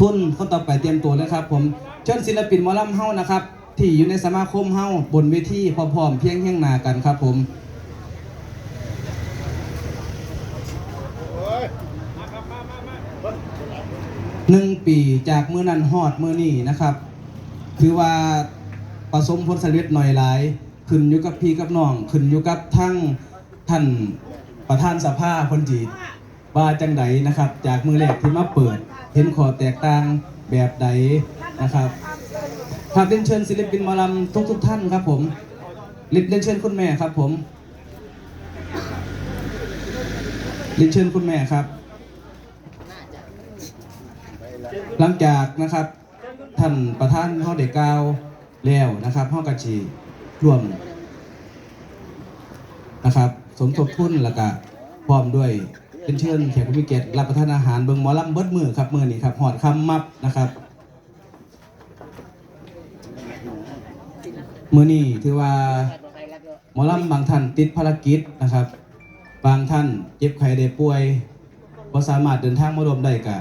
ทุนคนต่อไปเตรียมตัวเลยครับ ผมเชิญศิลปินมอลำเฮานะครับ ที่อยู่ในสมาคมเฮาบนเวทีพร้อมๆเพียงเฮียงนากันครับ ผมหนึ่งปีจากมือนั้นฮอดมือนี้นะครับ ถือว่าประสมผลสำเร็จหน่อยหลาย ขึ้นอยู่กับพี่กับน้อง ขึ้นอยู่กับทั้งท่านประธานสภาคนจีว่าจังใดนะครับ จากมือแรกที่มาเปิด เห็นขอแตกต่างแบบใดนะครับครับเรียนเชิญศิลปินมอลำทุกทุกท่านครับผมเรียนเรียนเชิญคุณแม่ครับผมเรียนเชิญคุณแม่ครับ หลังจากนะครับท่านประธานเฮาได้กล่าวแล้วนะครับเฮากะสิร่วมนะครับ สมทบทุนแล้วก็พร้อมด้วย เป็นเชิญแขกผู้มีเกียรติรับประทานอาหารเบิ่งหมอลำเบิดมือครับมือนี้ครับหอดคำมับนะครับมือนี้ถือว่าหมอลำบางท่านติดภารกิจนะครับ บางท่านเจ็บไข้ได้ป่วยบ่สามารถเดินทางมารวมได้ก็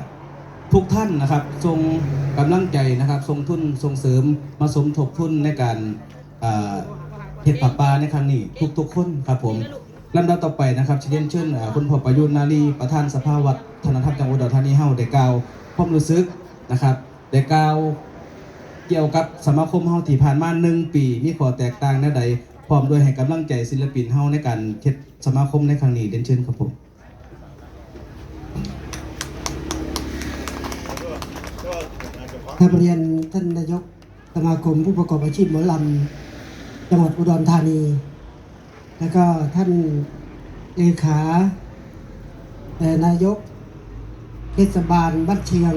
ทุกท่านนะครับทรงกำลังใจนะครับทรงทุนส่งเสริมมาสมทบทุนในการเอ่อเห็ดผักปลาในครั้งนี้ทุกๆคนครับผม ลำดับต่อไปนะครับเชิญเชิญเอ่อคุณพ่อประยุทธ์นารีประธานสภาวัฒนธรรมจังหวัดอุดรธานีเฮาได้กล่าวความรู้สึกนะครับได้กล่าวเกี่ยวกับสมาคมเฮาที่ผ่านมาหนึ่งปีมีข้อแตกต่างแนวใดพร้อมด้วยให้กำลังใจศิลปินเฮาในการเฮ็ดสมาคมในครั้งนี้เรียนเชิญครับผมครับเรียนท่านนายกสมาคมผู้ประกอบอาชีพหมอลำจังหวัดอุดรธานี แล้วก็ท่านเลขาเอ่นายกเทศบาลบ้านเชียง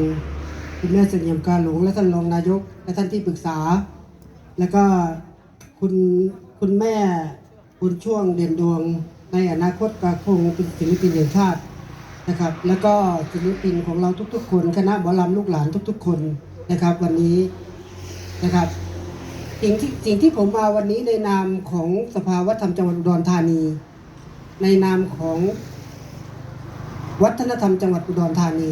คุณแม่เสงี่ยมกาหลงและท่านรองนายก และท่านที่ปรึกษา แล้วก็คุณคุณแม่คุณช่วงเด่นดวง ในอนาคตก็คงเป็นศิลปินแห่งชาตินะครับ แล้วก็ศิลปินของเราทุกๆ คน คณะหมอลำลูกหลานทุก ๆ คนนะครับ วันนี้นะครับ สิ่งที่สิ่งที่ผมมาวันนี้ในนามของสภาวัฒนธรรมจังหวัดอุดรธานี ในนามของวัฒนธรรมจังหวัดอุดรธานี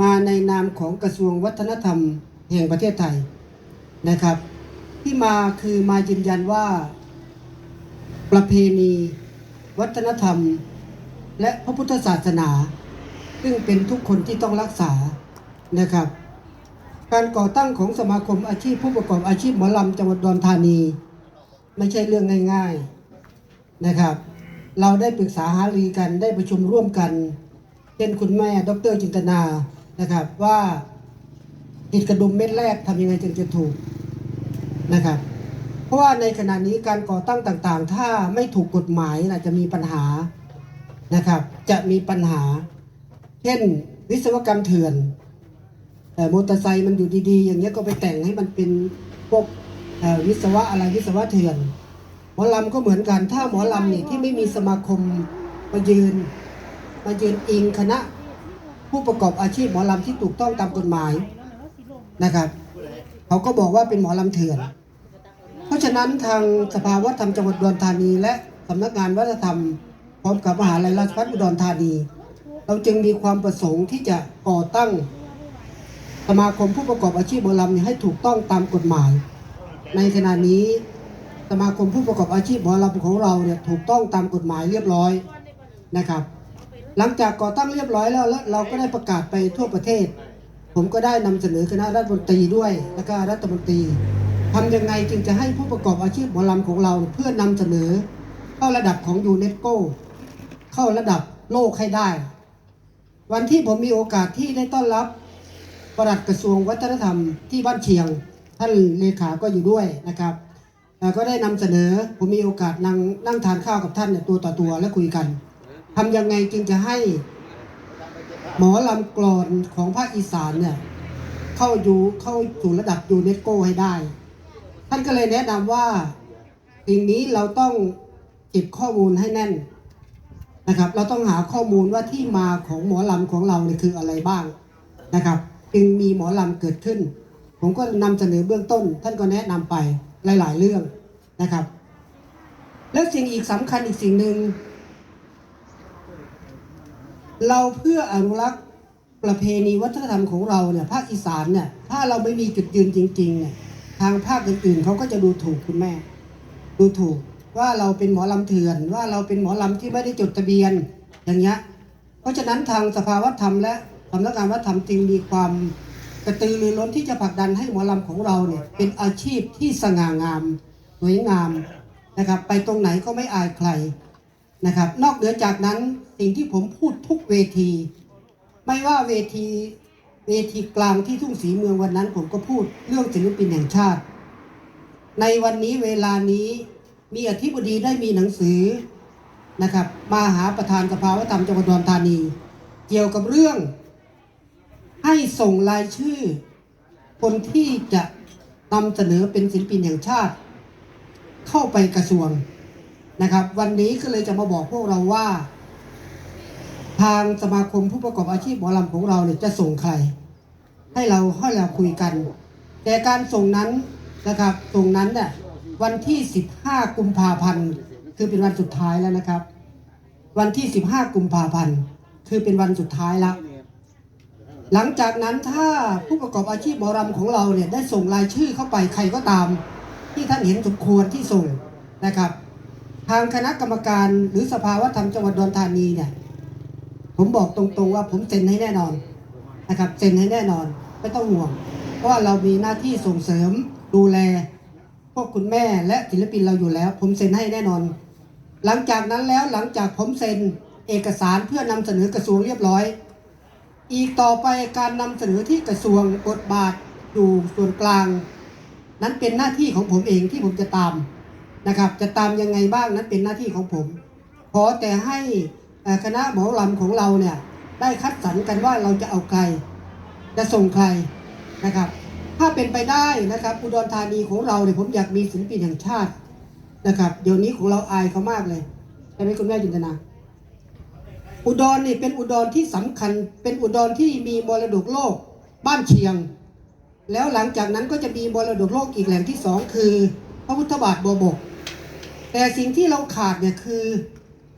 มาในนามของกระทรวงวัฒนธรรมแห่งประเทศไทยนะครับ ที่มาคือมายืนยันว่า ประเพณี วัฒนธรรม และพระพุทธศาสนา ซึ่งเป็นทุกคนที่ต้องรักษานะครับ การก่อตั้งของสมาคมอาชีพผู้ประกอบอาชีพหมอลำจังหวัดดอุดรธานี ไม่ใช่เรื่องง่ายๆนะครับ เราได้ปรึกษาหารือกันได้ประชุมร่วมกันเช่นคุณแม่ดรจินตนานะครับว่าติดกระดุมเม็ดแรกทำยังไงจึงจะถูกนะครับ เพราะว่าในขณะนี้การก่อตั้งต่างๆ ถ้าไม่ถูกกฎหมายนะจะมีปัญหานะครับ จะมีปัญหา เช่นวิศวกรรมเถื่อน มอเตอร์ไซค์มันอยู่ดีๆ อย่างเงี้ยก็ไปแต่งให้มันเป็นพวกวิศวะอะไรวิศวะเถื่อน หมอลำก็เหมือนกันถ้าหมอลำเนี่ยที่ไม่มีสมาคมมายืนมายืนอิงคณะ ผู้ประกอบอาชีพหมอลำที่ถูกต้องตามกฎหมายนะครับเขาก็บอกว่าเป็นหมอลำเถื่อน เพราะฉะนั้นทางสภาวัฒนธรรมจังหวัดอุดรธานี และสำนักงานวัฒนธรรมพร้อมกับมหาลัยราชภัฏอุดรธานี เราจึงมีความประสงค์ที่จะก่อตั้ง สมาคมผู้ประกอบอาชีพหมอลำให้ถูกต้องตามกฎหมาย ในขณะนี้สมาคมผู้ประกอบอาชีพหมอลำของเราเนี่ยถูกต้องตามกฎหมายเรียบร้อยนะครับ หลังจากก่อตั้งเรียบร้อยแล้วแล้วเราก็ได้ประกาศไปทั่วประเทศ ผมก็ได้นำเสนอคณะรัฐมนตรีด้วยและก็รัฐมนตรีทำยังไงจึงจะให้ผู้ประกอบอาชีพหมอลำของเราเพื่อนำเสนอ เข้าระดับของยูเนสโกเข้าระดับโลกให้ได้ วันที่ผมมีโอกาสที่ได้ต้อนรับ ปลัดกระทรวงวัฒนธรรมที่บ้านเชียง ท่านเลขาก็อยู่ด้วยนะครับก็ได้นำเสนอผมมีโอกาสนั่งนั่งทานข้าวกับท่านเนี่ยตัวต่อตัวและคุยกันทำยังไงจึงจะให้ หมอลำกรอนของภาคอีสานเนี่ยเข้าอยู่เข้าสู่ระดับยูเนสโกให้ได้ ท่านก็เลยแนะนำว่าสิ่งนี้เราต้องเก็บข้อมูลให้แน่นนะครับ เราต้องหาข้อมูลว่าที่มาของหมอลำของเราเนี่ยคืออะไรบ้างนะครับ จึงมีหมอลำเกิดขึ้น ผมก็นำเสนอเบื้องต้น ท่านก็แนะนำไปหลาย ๆ เรื่องนะครับ แล้วสิ่งอีกสำคัญอีกสิ่งหนึ่งเราเพื่ออนุรักษ์ประเพณีวัฒนธรรมของเราเนี่ยภาคอีสานเนี่ยถ้าเราไม่มีจุดยืนจริงๆเนี่ยทางภาคอื่นๆเขาก็จะดูถูกคุณแม่ ดูถูกว่าเราเป็นหมอลำเถื่อน ว่าเราเป็นหมอลำที่ไม่ได้จดทะเบียนอย่างเงี้ยเพราะฉะนั้นทางสภาวัฒนธรรมและ สำนักงานวัฒนธรรมจึงมีความกระตือรือร้นที่จะผลักดันให้หมอลำของเราเนี่ยเป็นอาชีพที่สง่างามสวยงามนะครับ ไปตรงไหนก็ไม่อายใครนะครับ นอกเหนือจากนั้นสิ่งที่ผมพูดทุกเวที ไม่ว่าเวทีเวทีกลางที่ทุ่งศรีเมืองวันนั้นผมก็พูดเรื่องศิลปินแห่งชาติ ในวันนี้เวลานี้มีอธิบดีได้มีหนังสือนะครับมาหาประธานสภาวัฒนธรรมจังหวัดอุดรธานี เกี่ยวกับเรื่อง ให้ส่งรายชื่อ คนที่จะนำเสนอเป็นศิลปินแห่งชาติ เข้าไปกระทรวงนะครับ วันนี้ก็เลยจะมาบอกพวกเราว่า ทางสมาคมผู้ประกอบอาชีพหมอลำของเราเนี่ยจะส่งใคร ให้เราให้เราคุยกัน แต่การส่งนั้นนะครับส่งนั้นเนี่ยวันที่ 15 กุมภาพันธ์คือเป็นวันสุดท้ายแล้วนะครับ วันที่ 15 กุมภาพันธ์คือเป็นวันสุดท้ายแล้ว หลังจากนั้นถ้าผู้ประกอบอาชีพหมอลำของเราเนี่ยได้ส่งรายชื่อเข้าไปใครก็ตาม ที่ท่านเห็นสมควรที่ส่งนะครับ ทางคณะกรรมการหรือสภาวัฒนธรรมจังหวัดดอุดรธานีเนี่ยผมบอกตรงๆว่าผมเซ็นให้แน่นอนนะครับเซ็นให้แน่นอนไม่ต้องห่วง เพราะว่าเรามีหน้าที่ส่งเสริมดูแล พวกคุณแม่และศิลปินเราอยู่แล้ว ผมเซ็นให้แน่นอน หลังจากนั้นแล้วหลังจากผมเซ็นเอกสารเพื่อนำเสนอกระทรวงเรียบร้อย อีกต่อไปการนำเสนอที่กระทรวงบทบาทอยู่ส่วนกลาง นั้นเป็นหน้าที่ของผมเองที่ผมจะตามนะครับ จะตามยังไงบ้างนั้นเป็นหน้าที่ของผม ขอแต่ให้คณะหมอลำของเราเนี่ยได้คัดสรรกันว่าเราจะเอาใคร จะส่งใครนะครับ ถ้าเป็นไปได้นะครับ อุดรธานีของเราเนี่ยผมอยากมีศิลปินแห่งชาตินะครับ เดี๋ยวนี้ของเราอายเขามากเลยใช่ไหมคุณแม่จินตนา อุดรนี่เป็นอุดรที่สำคัญ เป็นอุดรที่มีมรดกโลกบ้านเชียง แล้วหลังจากนั้นก็จะมีมรดกโลกอีกแหล่งที่สองคือ พระพุทธบาทบัวบก แต่สิ่งที่เราขาดเนี่ยคือ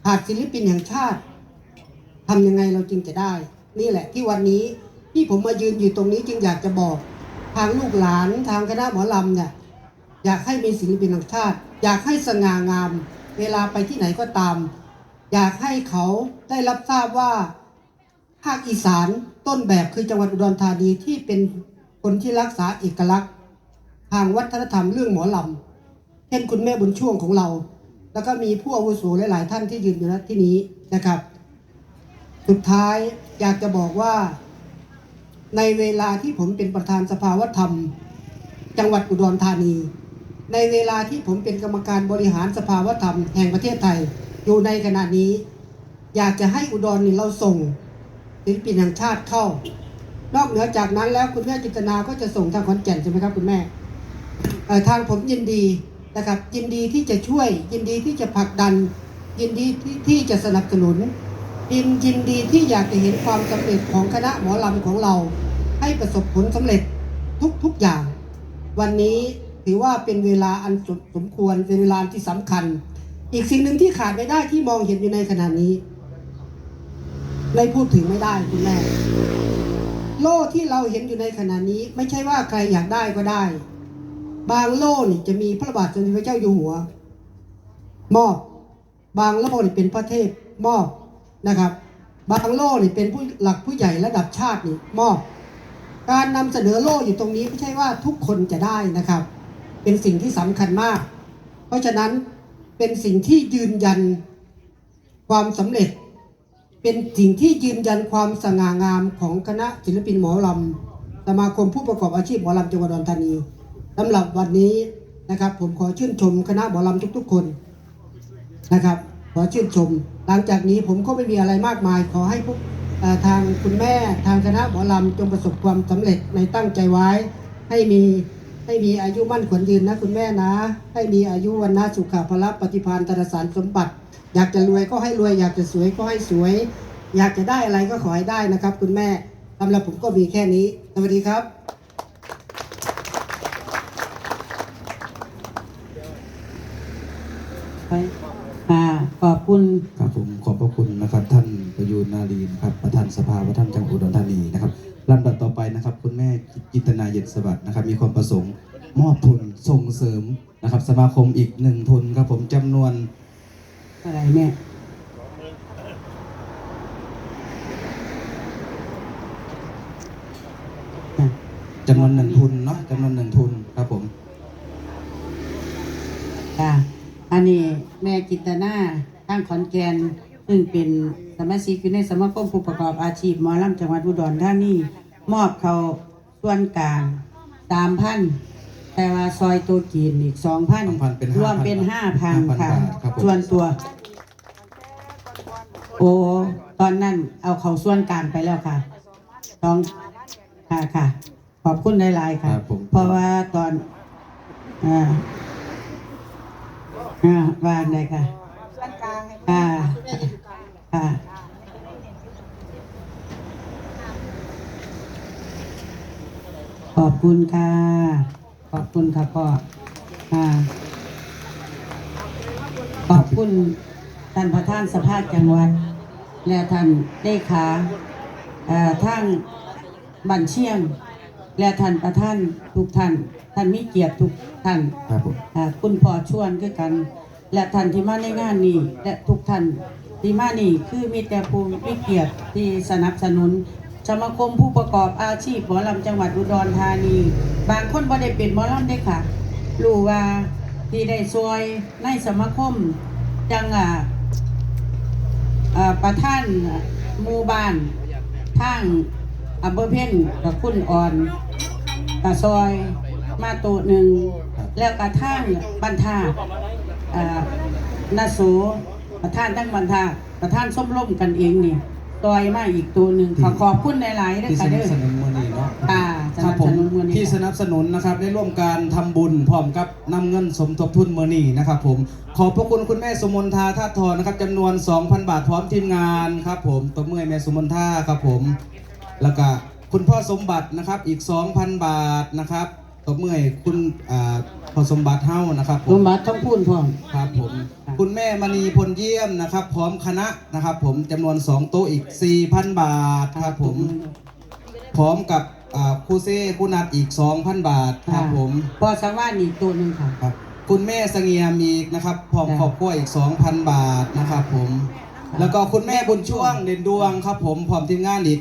ขาดศิลปินแห่งชาติทำยังไงเราจึงจะได้ นี่แหละที่วันนี้ที่ผมมายืนอยู่ตรงนี้จึงอยากจะบอก ทางลูกหลานทางคณะหมอลำเนี่ยอยากให้มีศิลปินแห่งชาติ อยากให้สง่างาม เวลาไปที่ไหนก็ตาม อยากให้เขาได้รับทราบว่าภาคอีสานต้นแบบคือจังหวัดอุดรธานีที่เป็นคนที่รักษาเอกลักษณ์ ทางวัฒนธรรมเรื่องหมอลำเช่นคุณแม่บุญช่วงของเรา แล้วก็มีผู้อาวุโสหลาย ๆ ท่านที่ยืนอยู่ณที่นี้นะครับ สุดท้ายอยากจะบอกว่า ในเวลาที่ผมเป็นประธานสภาวัฒนธรรม จังหวัดอุดรธานี ในเวลาที่ผมเป็นกรรมการบริหารสภาวัฒนธรรมแห่งประเทศไทย อยู่ในขณะนี้ อยากจะให้อุดรนี่เราส่งศิลปินแห่งชาติเข้า นอกเหนือจากนั้นแล้วคุณแม่จินตนาก็จะส่งทางขอนแก่นใช่ไหมครับคุณแม่เอ่อทางผมยินดีนะครับยินดีที่จะช่วย ยินดีที่จะผลักดัน ยินดีที่ที่จะสนับสนุนยินยินดีที่อยากจะเห็นความสำเร็จของคณะหมอลำของเรา ให้ประสบผลสำเร็จทุกทุกอย่าง วันนี้ถือว่าเป็นเวลาอันสมควรเป็นเวลาที่สำคัญ อีกสิ่งหนึ่งที่ขาดไม่ได้ที่มองเห็นอยู่ในขณะนี้ไม่พูดถึงไม่ได้คุณแม่โล่ที่เราเห็นอยู่ในขณะนี้ ไม่ใช่ว่าใครอยากได้ก็ได้ บางโล่นี่จะมีพระบาทสมเด็จพระเจ้าอยู่หัว มอบ บางโล่นี่เป็นพระเทพมอบนะครับ บางโล่นี่เป็นผู้หลักผู้ใหญ่ระดับชาตินี่มอบ การนำเสนอโล่อยู่ตรงนี้ไม่ใช่ว่าทุกคนจะได้นะครับ เป็นสิ่งที่สำคัญมาก เพราะฉะนั้น เป็นสิ่งที่ยืนยันความสำเร็จ เป็นสิ่งที่ยืนยันความสง่างามของคณะศิลปินหมอลำสมาคมผู้ประกอบอาชีพหมอลำจังหวัดอุดรธานีสำหรับวันนี้นะครับผมขอชื่นชมคณะหมอลำทุกๆคนนะครับ ขอชื่นชม หลังจากนี้ผมก็ไม่มีอะไรมากมาย ขอให้พวกทางคุณแม่ทางคณะหมอลำจงประสบความสำเร็จในตั้งใจไว้ให้มี ให้มีอายุมั่นขวัญยืนนะคุณแม่นะ ให้มีอายุวันนะสุขภาละปฏิภาณตรสารสมบัติ อยากจะรวยก็ให้รวยอยากจะสวยก็ให้สวย อยากจะได้อะไรก็ขอให้ได้นะครับ คุณแม่สำหรับผมก็มีแค่นี้สวัสดีครับไปค่ะขอบคุณ ครับผมขอบพระคุณนะครับท่าน ประยูนนารีนะครับประธานสภาวัฒนธรรมจังหวัดอุดรธานีนะครับลำดับต่อไปนะครับ คุณแม่กิตนาเย็นสวัสดิ์นะครับ มีความประสงค์มอบทุนส่งเสริมนะครับ สมาคมอีกหนึ่งทุนครับผมจำนวนอะไรแม่จำนวนหนึ่งทุนเนาะจำนวนหนึ่งทุนครับผมค่ะอันนี้แม่กิตนาทางขอนแก่น ซึ่งเป็นสมาชิกอยู่ในสมาคมผู้ประกอบอาชีพหมอลำจังหวัดอุดรธานีมอบเขาส่วนกลางสามพันแต่ว่าซอยตัวกีนอีกสองพัน2,000เป็นรวมเป็น5,000ห้าพัน5,000ค่ะบาทครับผม ส่วนตัว โอ้ตอนนั้นเอาเขาส่วนกลางไปแล้วค่ะต้องค่ะค่ะ ขอบคุณหลายๆค่ะ ครับผม เพราะว่าตอนอ่าอ่าว่าไงค่ะอ่า อ่าขอบคุณค่ะ ขอบคุณค่ะพ่ออ่าขอบคุณท่านประธานสภาจังหวัด และท่านเลขาเอ่อทางบัญเชียง และท่านประธานทุกท่าน ท่านมีเกียรติทุกท่านครับผมอ่าคุณพ่อชวนคือกัน และท่านที่มาในงานนี้และทุกท่าน ที่มานี่คือมีแต่ผู้มีเกียรติที่สนับสนุนสมาคมผู้ประกอบอาชีพหมอลำจังหวัดอุดรธานี บางคนบ่ได้เป็นหมอลำได้ค่ะรู้ว่าที่ได้ช่วยในสมาคมจังอ่าประท่านหมู่บ้านทางอำเภอเพ่นกับคุณอ่อนกะซอยมาโตะหนึ่งแล้วกระทั่งบรรทาอ่านาโส ประธานทั้งบรรทาประธานส้มร่มกันเองนี่ต่อยมาอีกตัวหนึ่งขอขอบคุณหลายๆด้วยที่สค่ะนัเด้บอสนุนมือนี้เนาะค่ะครับผมสนับสนุนมื้อนี้ที่สนับสนุนนะครับได้ร่วมการทำบุญพร้อมกับนำเงินสมทบทุนมือนี้นะครับผมขอบพระคุณคุณแม่สมนทาท่าทอนนะครับจำนวน 2,000 บาทพร้อมทีมงานครับผมตบมือให้แม่สมนทาครับผม แล้วก็คุณพ่อสมบัตินะครับอีก 2,000 บาทนะครับตบมือให้คุณอ่าพ่อสมบัติเฮ้านะครับผสมมบัติต้องพูดพร้อม ครับผม ค่ะคุณแม่มณีพลเยี่ยมนะครับ พร้อมคณะนะครับ ผมจำนวน 2 โต๊ะอีก 4,000 บาทครับผม พร้อมกับอ่าครูเซ่ครูนัดอีก 2,000 บาทครับผมพอสามารถอีกตัวหนึ่งค่ะครับ คุณแม่เสงียมอีกนะครับ พร้อมค่ะครอบครัวอีก 2,000 บาทนะครับผม แล้วก็คุณแม่บุญช่วงเด่นดวงครับ ผมพร้อมทีมงานอีก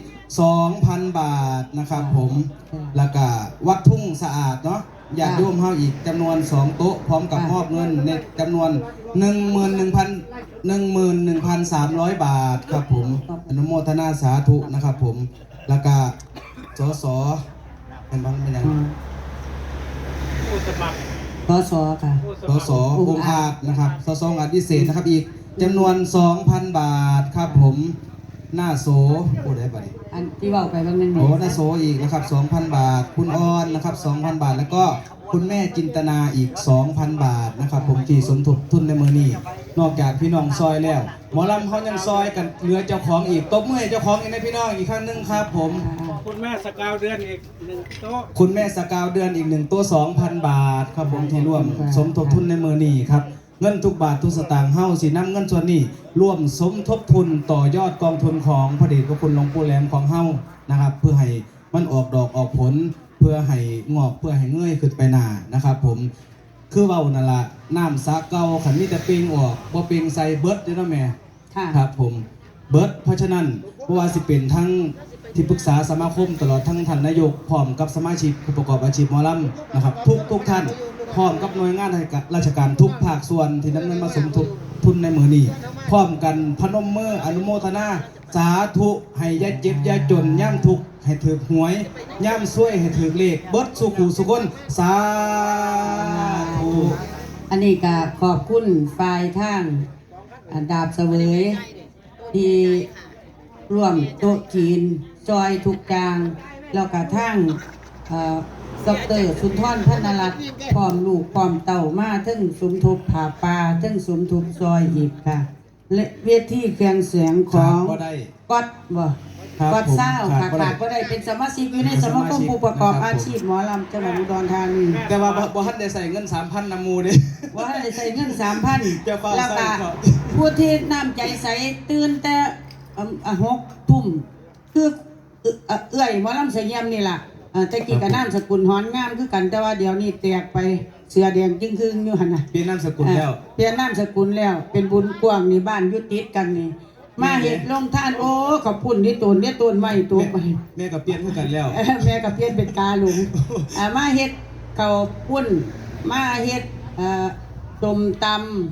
2,000 บาทนะครับ ผมค่ะแล้วก็วัดทุ่งสะอาดเนาะอยากร่วมเฮาอีกจำนวน 2 โต๊ะพร้อมกับค่ะมอบเงินในจำนวน 11,000 11,300บาทครับผม อนุโมทนาสาธุนะครับผม แล้วก็สสเป็นบ้างเป็นยังอ่าพอสอค่ะสสองค์อาจนะครับสสองค์อาจพิเศษนะครับอีกจำนวน2,000บาทครับผม หน้าโสโอ้ได้บัดนี้อันที่เว่าไปบางนึงโอ้หน้าโสอีกนะครับ2,000 บาท คุณออนนะครับ2,000 บาท แล้วก็คุณแม่จินตนาอีก 2,000 บาทนะครับ ผมที่สมทบทุนในมือนี้นอกจากพี่น้องซอยแล้ว หมอลำเขายังซอยกันเหลือเจ้าของอีกตบมือให้เจ้าของอีกนะพี่น้องอีกครั้งหนึงครับ ผม คุณแม่สกาวเดือนอีกหนึ่งโต๊ะคุณแม่สกาวเดือนอีกหนึ่งตัว2,000 บาทครับผมที่ร่วมสมทบทุนในมือนี้ครับ เงินทุกบาททุกสตางค์เฮาสินำเงินส่วนนี้ร่วมสมทบทุนต่อยอดกองทุนของพระเดชพระคุณหลวงปู่แหลมของเฮานะครับ เพื่อให้มันออกดอกออกผล เพื่อให้งอกเพื่อให้เงยขึ้นไปหน้านะครับ ผมคือเว้านั่นละน้ำสาเก่าขันมีแต่เปิงออกบ่เปิงใส่เบิดเด้อเนาะแม่ค่ะครับ ผมเบิร์ดเพราะฉะนั้นเพราะว่าสิเป็นทั้งที่ปรึกษาสมาคมตลอดทั้งท่านนายกพร้อมกับสมาชิกผู้ประกอบอาชีพหมอลำนะครับ ทุกทุกท่าน พร้อมกับหน่วยงานราชการทุกภาคส่วนที่นำเงินมาสมทบทุนในมือนี้พร้อมกันพนมมืออนุโมทนา สาธุให้ยาเจ็บยาจนย่ำทุกให้ถือหวยย่ำช่วยให้ถือเลขเบิดสุขูสุคนสาธุอันนี้ก็ขอบคุณฝ่ายทางอ่าดาบเสวยที่ร่วมโต๊ะจีนจอยทุกจางแล้วก็ทั้งเอ่อ ดอกเตอรสุนทรพันนรัตน์พร้อมลูกพร้อมเต่ามาถึงสมทบผาปลาถึงสมทบซอยอีกค่ะ และเวทีเครื่องเสียงขขาอดงก็ได้ก๊อดบ่ครับก๊อดผมเศร้าขาค่ะดบ่ได้ ขาดก็ได้เป็นสมาชิกอยู่ในเป็นสสมามาคชิมกผู้ประกอบนะครับอาชีพหมอลำจังหวัดอุดรธานีแต่ว่าบ่บ่ทันได้ใส่เงิน3,000นำหมูเด้ ว่าให้ใส่เงินสามพันจะเฝ้าแล้วใส่ก็ครับผู้ที่น้ำใจใสตื่นแต่อะอะหกทุ่มคือเอ่อเอ่อเอื้อยหมอลำเสียมนี่ล่ะ เอ่อแต่กี้กับน้ำสกุลหอนงามคือกันแต่ว่าเดี๋ยวนี้แตกไปเสือแดงจึงครึ่งอยู่หันน่ะเปลี่ยนนามสกุลแล้ว เอ่อเปลี่ยนนามสกุลแล้ว เป็นบุญกว้างนี่บ้านอยุติดกันนี่มาเห็ดลงท่านโอ้ขอบคุณที่ตูนที่ตูนไม่ตูแม่ไป แม่ก็เปลี่ยนคือกันแล้ว เอ้อแม่กับเพี้ยนเป็นกาหลุงอ่ามาเฮ็ดข้าวปุ้น มาเฮ็ดเอ่อต้มต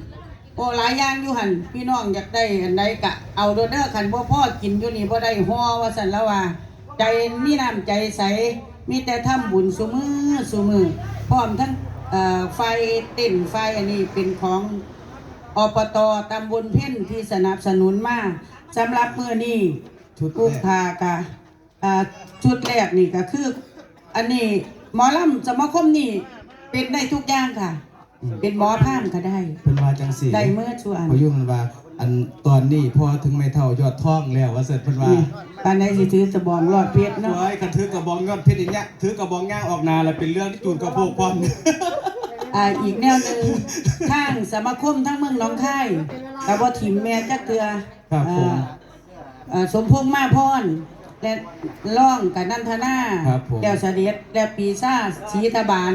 ำโอ้หลายอย่างอยู่หั่นพี่น้องอยากได้อันใดกะเอาโดดเด้อคันบ่พอกินอยู่นี่บ่ได้ฮอว่าซั่นแล้วว่า ใจมีน้ำใจใส มีแต่ทำบุญซุมือซุมือ พร้อมทั้งเอ่อไฟเต้นไฟอันนี้เป็นของอบตตำบลเพ่นที่สนับสนุนมาสำหรับมื้อนี้ชุดลูกแรกค้ากะอ่าชุดแรกนี่ก็คือ อันนี้หมอลำสมาคมนี่เป็นได้ทุกอย่างค่ะ เป็นหมอพามก็ได้เพิ่นว่าจังสี่ได้เมื่อชวนพอยุ่งมันว่า อันตอนนี้พอถึงไม่เท่ายอดท่องแล้วว่าเสร็จเพิ่นว่านี่ปานใดสิถือสบองรอดเพชรเนาะโอ้ยกันถือกระบองยอดเพชรอย่างเงี้ยถือกระบองย่างออกนาแล้วเป็นเรื่องที่จูนกระโปงพร้อม อ่าอีกแนวหนึ่งทางสมาคมทั้งเมืองหนองคายกับว่าทีมแม่จักเทือครับผม อ่าอ่าสมพงษ์มาพรและร่องกับนันทนาครับผม แก้วเสด็จและปีซ่าจศรีตะบาน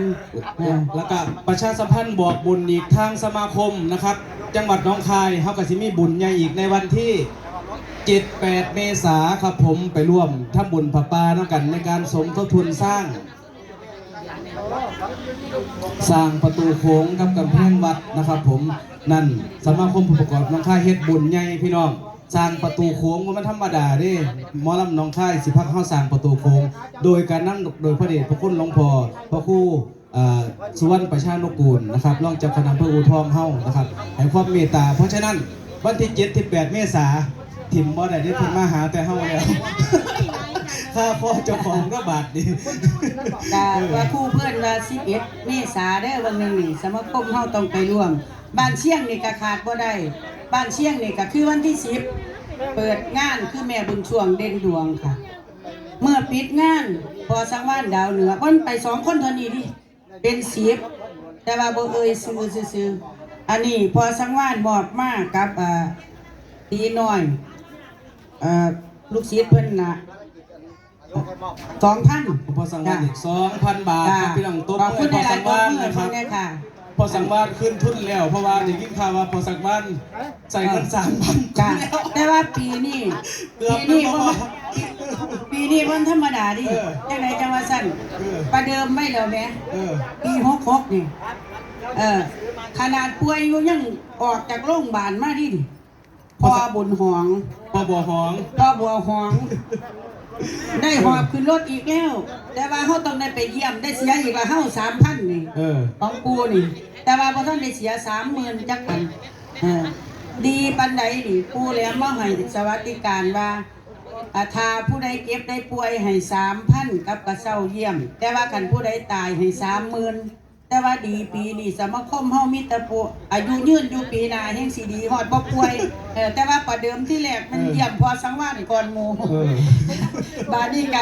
อ่า แล้วก็ประชาสัมพันธ์บอกบุญอีกทางสมาคมนะครับ จังหวัดน้องคายเฮาก็สิมีบุญใหญ่อีกในวันที่7-8เมษาครับผมไปร่วมทำบุญพระปาน้ำกันในการสมทบทุนสร้าง สร้างประตูโค้งกับกำแพงวัดนะครับ ผมนั่นสมาคมผู้ประกอบน้องคายเฮ็ดบุญใหญ่พี่น้อง สร้างประตูโค้งว่ามันธรรมดาเด้หมอลำหน้องคายสิพักเฮาสร้างประตูโค้ง โดยการนั่งโดยพระเดชพระคุณหลวงพ่อพระคู่ สุวรรณประชานุกูลนะครับรองเจ้าคณะอำเภออูทองเฮานะครับให้ความเมตตา เพราะฉะนั้นวันที่7ที่8เมษาถิ่มบ่ได้ได้เพิ่นมาหาแต่เฮาแล้วข้าพ่อเจ้าของก็บาดดีกาว่าคู่เพื่อนว่า11เมษาเด้อวันหนึงนี่สมาคมเฮาต้องไปร่วม บ้านเชียงนี่ก็ขาดบ่ได้บ้านเชียงนี่ก็คือวันที่10เปิดงานคือแม่บุญช่วงเด่นดวงค่ะ เมื่อปิดงานพอสังวานดาวเหนือมันไปสองคนเท่านี้ดิ เป็น10แต่ว่าบ่เอ่ยซื้อซื่อๆอันนี้พอสังวานมอบมากับอ่าตีน้อยเอ่อลูกศิษย์เพิ่นน่ะ2,000พอสังวานอีก2,000บาทครับพี่น้องต้นขอบคุณพในอหลาสัยงตัววานเพื่อนนะครับเนี่ยค่ะ พอสังวานขึ้นทุนแล้ว เพราะว่าได้ยินข่าวว่าพอสังวานใส่เงิน3,000จ้ะแต่ว่าปีนี้เกือบปีนี้ไม่พอว่าปีนี้วันธรรมดาดิเออจังไหนจังว่าสั้นเออประเดิมไม่แล้วแหม่เออปีหกหกนี่เออขนาดป่วยอยู่ยังออกจากโรงพยาบาลมาดิดิพ่อบุญหองพอบัวหองพ่อบัวหอง ได้หอบขึ้นรถอีกแล้ว แต่ว่าเขาต้องได้ไปเยี่ยมได้เสียอีกละเฮาสามพันนี่เออ ของกูนี่ แต่ว่าพอท่านได้เสียสามหมื่นจักกันเออดีปันใดนี่กูแหล้วมาให้สวัสดิการว่าอาทาผู้ใดเก็บได้ป่วยให้สามพันกับกระเซ้าเยี่ยม แต่ว่าคันผู้ใดตายให้สามหมื่น แต่ว่าดีปีนี้สมาคมเฮามีแต่ผู้อายุยืนอยู่ปีหน้าแห่งสิดีฮอดบ่ป่วยเออแต่ว่าประเดิมที่แรกมันเยี่ยมพอสังวานก่อนหมู่เออบาดนี้ก็